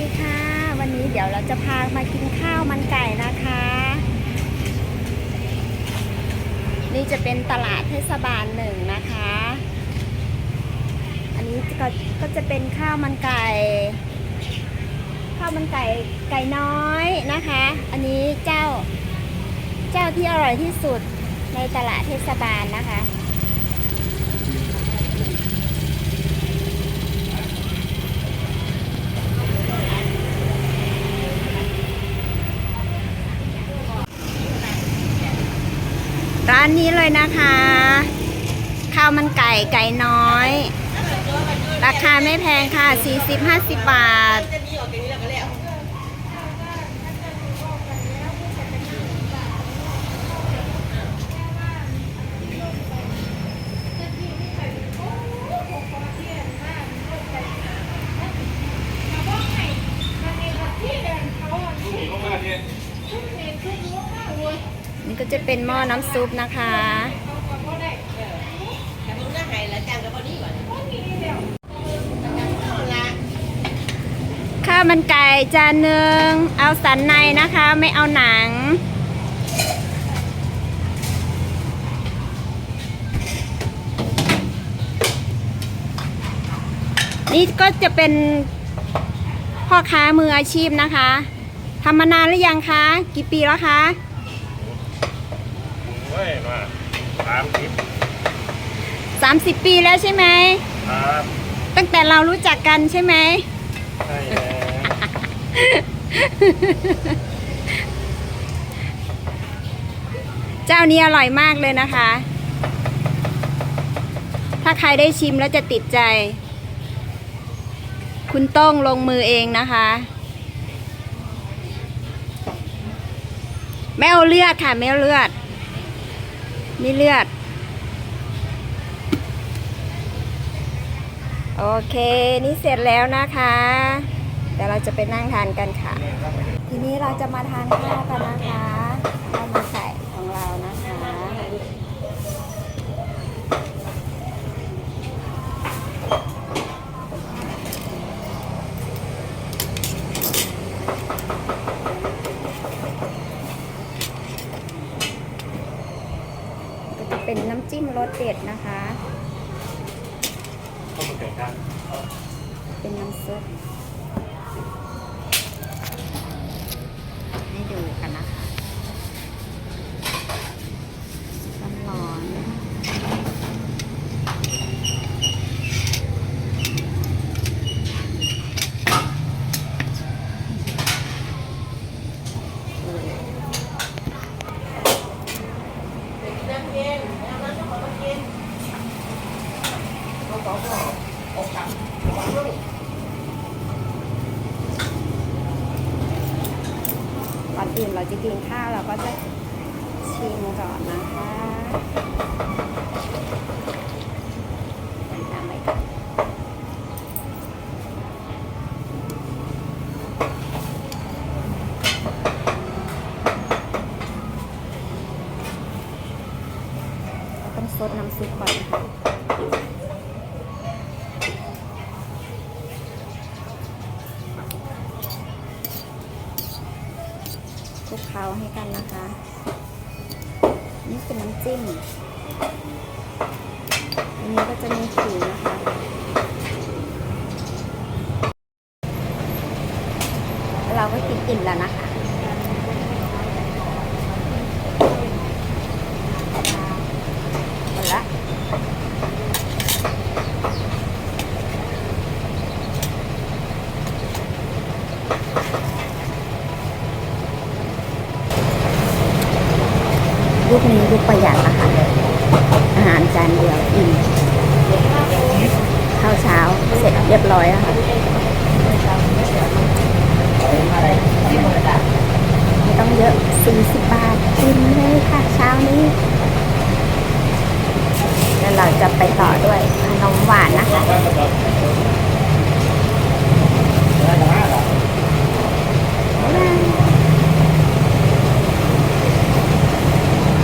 ดีค่ะ วันนี้เดี๋ยวเราจะพามากินข้าวมันไก่นะคะ นี่จะเป็นตลาดเทศบาลหนึ่งนะคะ อันนี้ก็ก็จะเป็นข้าวมันไก่ ข้าวมันไก่ไก่น้อยนะคะ อันนี้เจ้า เจ้าที่อร่อยที่สุดในตลาดเทศบาลนะคะ ร้านนี้เลยนะคะ ข้าวมันไก่ไก่น้อย ราคาไม่แพงค่ะ 40-50 บาท นี่ก็จะเป็นหม้อน้ำซุปนะคะ ข้าวมันไก่จานหนึ่งเอาสันในนะคะ ไม่เอาหนัง นี่ก็จะเป็นพ่อค้ามืออาชีพนะคะทำมานานหรือยังคะ กี่ปีแล้วคะ เฮ้ยมาสามสิบ30ปีแล้วใช่ไหม ครับตั้งแต่เรารู้จักกันใช่ไหม ใช่แล้วเจ้านี้อร่อยมากเลยนะคะ ถ้าใครได้ชิมแล้วจะติดใจ คุณโต้งลงมือเองนะคะ ไม่เอาเลือดค่ะ ไม่เอาเลือด นี่เลือด โอเค นี่เสร็จแล้วนะคะ เดี๋ยวเราจะไปนั่งทานกันค่ะ ทีนี้เราจะมาทานข้าวกันนะคะข้ามาใส่ของเรานะคะ ก็จะ เป็นน้ำจิ้มรสเด็ดนะคะต้องมาเกิดการเป็นน้ำซุปให้ดูกันนะคะร้อนๆ ก่อนอื่นเราจะกินข้าวเราก็จะชิมก่อนนะคะต้องซดน้ำซุปก่อนนะคะ ลุกเคล้าให้กันนะคะ นี่เป็นน้ำจิ้ม อันนี้ก็จะมีขิงนะคะเราก็กินอิ่มแล้วนะคะหมดละ ยุคนี้ยุคประหยัดนะคะอาหารจานเดียวอิ่มข้าวเช้าเสร็จเรียบร้อยแล้วค่ะไม่ต้องเยอะ 40 บาทกินเลยค่ะ เช้านี้แล้วเราจะไปต่อด้วยขนมหวานนะคะ